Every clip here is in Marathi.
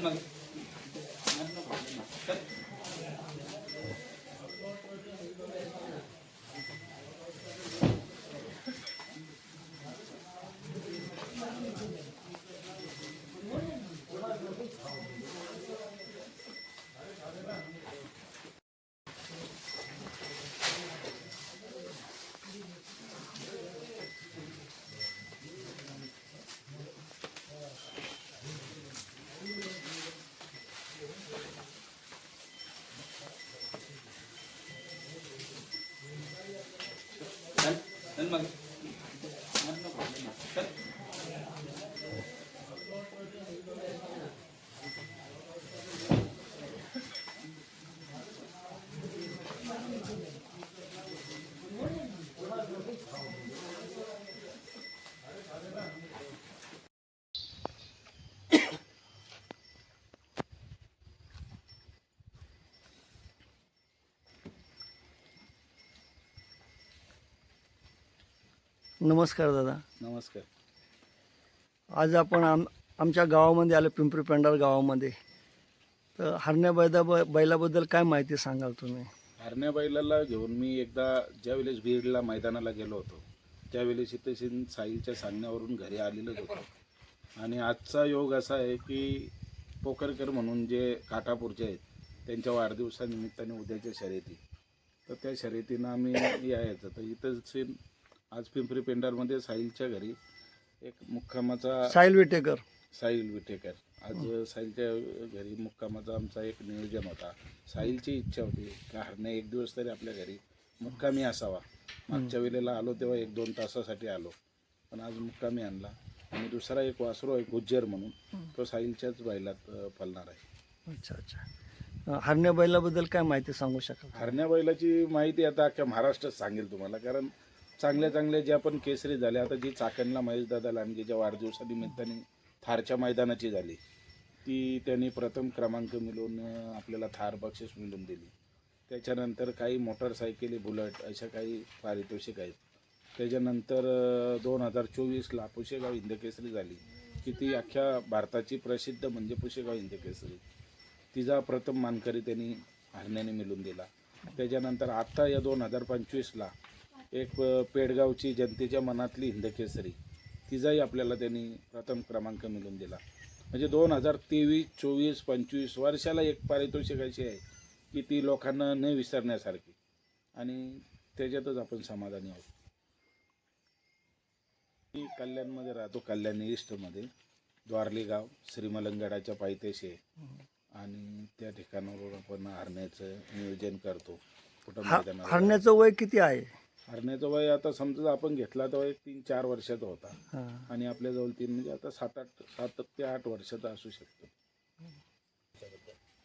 बरं नमस्कार दादा. नमस्कार. आज आपण आम आमच्या गावामध्ये आलो पिंपरी पेंडार गावामध्ये. तर हरण्या बैदा ब बैलाबद्दल काय माहिती सांगाल तुम्ही? हरण्या बैलाला घेऊन मी एकदा ज्यावेळेस बीडला मैदानाला गेलो होतो त्यावेळेस इथे शिन साईलच्या सांगण्यावरून घरी आलेलोच होतो. आणि आजचा योग असा आहे की पोकरकर म्हणून जे काटापूरचे आहेत त्यांच्या वाढदिवसानिमित्ताने उद्याच्या शर्यती. तर त्या शर्यतीनं आम्ही यायचं. तर इथं शिन आज पिंपरी पेंडारमध्ये साईलच्या घरी एक मुक्कामाचा साहिल विटेकर. साहिल विटेकर. आज साहिलच्या घरी मुक्कामाचा आमचा एक नियोजन होता. साहिलची इच्छा होती की हरणे एक दिवस तरी आपल्या घरी मुक्कामी असावा. मागच्या वेळेला आलो तेव्हा एक दोन तासासाठी आलो. पण आज मुक्कामी आणला. आणि दुसरा एक वासरो आहे गुज्जर म्हणून. तो साहिलच्याच बैलात पळणार आहे. अच्छा अच्छा. हरण्या बैलाबद्दल काय माहिती सांगू शकाल? हरण्या बैलाची माहिती आता अख्ख्या महाराष्ट्रात सांगेल तुम्हाला. कारण चांगल्या चांगल्या ज्या पण केसरी झाल्या आता जी चाकणला महेशदादा लांडगेच्या वाढदिवसानिमित्ताने थारच्या मैदानाची झाली ती त्यांनी प्रथम क्रमांक मिळवून आपल्याला थार बक्षीस मिळवून दिली. त्याच्यानंतर काही मोटरसायकली बुलट अशा काही पारितोषिक आहेत. त्याच्यानंतर दोन हजार चोवीसला पुशेगाव हिंदकेसरी झाली की ती अख्ख्या भारताची प्रसिद्ध म्हणजे पुशेगाव हिंदकेसरी तिचा प्रथम मानकरी त्यांनी हरण्याने मिळून दिला. त्याच्यानंतर आत्ता या दोन हजार पंचवीसला एक पेडगावची जनतेच्या मनातली हिंदकेसरी तिचाही आपल्याला त्यांनी प्रथम क्रमांक मिळून दिला. म्हणजे दोन हजार तेवीस चोवीस पंचवीस वर्षाला एक पारितोषिक अशी आहे की ती लोकांना न विसरण्यासारखी. आणि त्याच्यातच आपण समाधानी आहोत. मी कल्याणमध्ये राहतो कल्याण ईस्टमध्ये द्वारली गाव श्रीमलंगडाच्या पायथ्याशी. आहे आणि त्या ठिकाणावर आपण हरण्याचं नियोजन करतो. कुठं मैदानावर. हरण्याचं वय किती आहे? हरण्याचं वय आता समजा आपण घेतला तर एक तीन चार वर्षाचा होता. आणि आपल्याजवळ तीन म्हणजे आता सात आठ सात ते आठ वर्षाचा असू शकतो.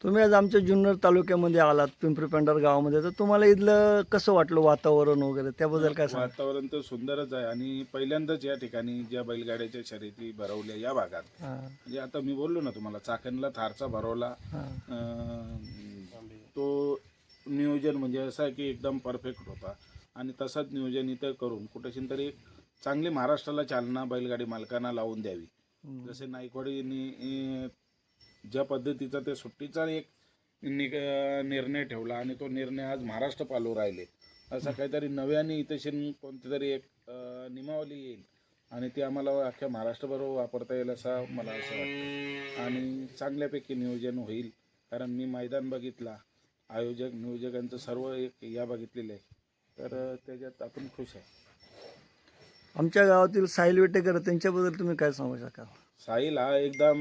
तुम्ही आज आमच्या जुन्नर तालुक्यामध्ये आलात पिंपरी पेंडार गावामध्ये. तर तुम्हाला इथलं कसं वाटलं वातावरण वगैरे? त्याबद्दल काय सांगा? वातावरण तर सुंदरच आहे आणि पहिल्यांदाच या ठिकाणी ज्या बैलगाड्याच्या शर्यती भरवल्या या भागात. हां. म्हणजे आता मी बोललो ना तुम्हाला चाकणला थारचा भरवला. तो नियोजन म्हणजे असं आहे की एकदम परफेक्ट होता. आणि तसंच नियोजन इथं करून कुठेशी तरी चांगली महाराष्ट्राला चालना बैलगाडी मालकांना लावून द्यावी. जसे नायकवाडींनी अं, ज्या पद्धतीचा ते सुट्टीचा एक निर्णय ठेवला आणि तो निर्णय आज महाराष्ट्र पालू राहिले. असा काहीतरी नव्याने इथे कोणती तरी एक अं, नियमावली येईल आणि ती आम्हाला अख्ख्या महाराष्ट्रभर वापरता येईल असं मला असं वाटतं. आणि चांगल्यापैकी नियोजन होईल. कारण मी मैदान बघितला. आयोजक नियोजकांचं सर्व एक या बघितलेलं आहे. तर त्याच्यात आपण खुश आहे. आमच्या गावातील साहिल विटेकर त्यांच्याबद्दल तुम्ही काय सांगू शकाल? साहिल हा एकदम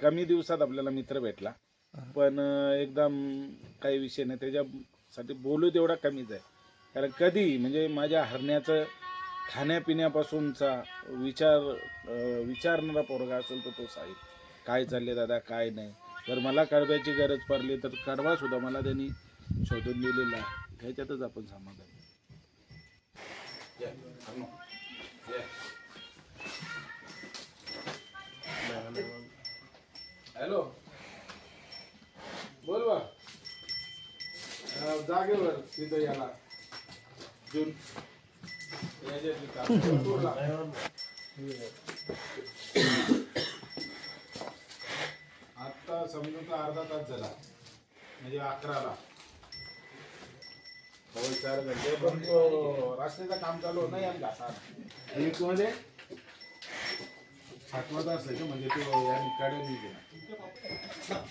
कमी दिवसात आपल्याला मित्र भेटला. पण एकदम काही विषय नाही. त्याच्यासाठी बोलू तेवढा कमीच आहे. कारण कधी म्हणजे माझ्या हरण्याचं खाण्यापिण्यापासूनचा विचार विचारणारा पोरगा असेल तर तो साहिल. काय चालले दादा काय नाही. जर मला कडव्याची गरज पडली तर कडवा सुद्धा मला त्यांनी शोधून दिलेला आहे. ह्याच्यातच आपण समाधान हॅलो. बोल बा. जागेवर तिथं याला. जून याच्या तिथं. आता समजून तर अर्धा तास झाला. म्हणजे अकराला. होय चार घंटे पण तो रस्त्याचं काम चालू होत नाही. आणि घाटात एक मध्ये सातवा तास आहे का म्हणजे तो या निकाडे नाही गेला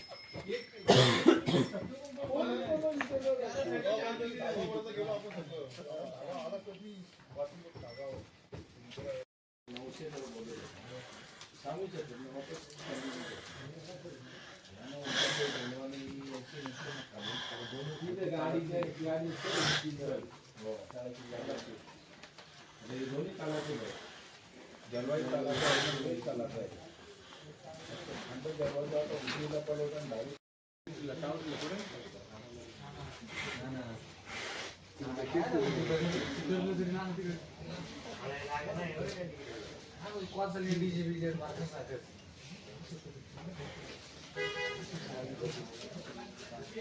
सांगू नाही वापस तिथे गाडी गाडी हो म्हणजे दोन्ही कालाचे जलवायू कालाचा आहे आणि कालाचा आहे आणि तो उजवीला पळवता आणि डावी लटावून लटून सांगू शकत नाही. वापस तिथे गाडी गाडी हो म्हणजे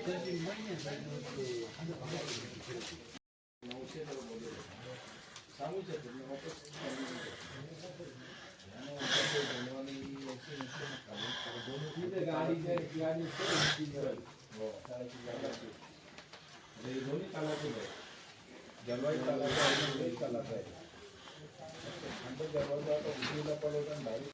दोन्ही कालाचे जलवायू कालाचा आहे. आणि दोन्ही आहे आणि जलवायू आता उजवीला पळवता आणि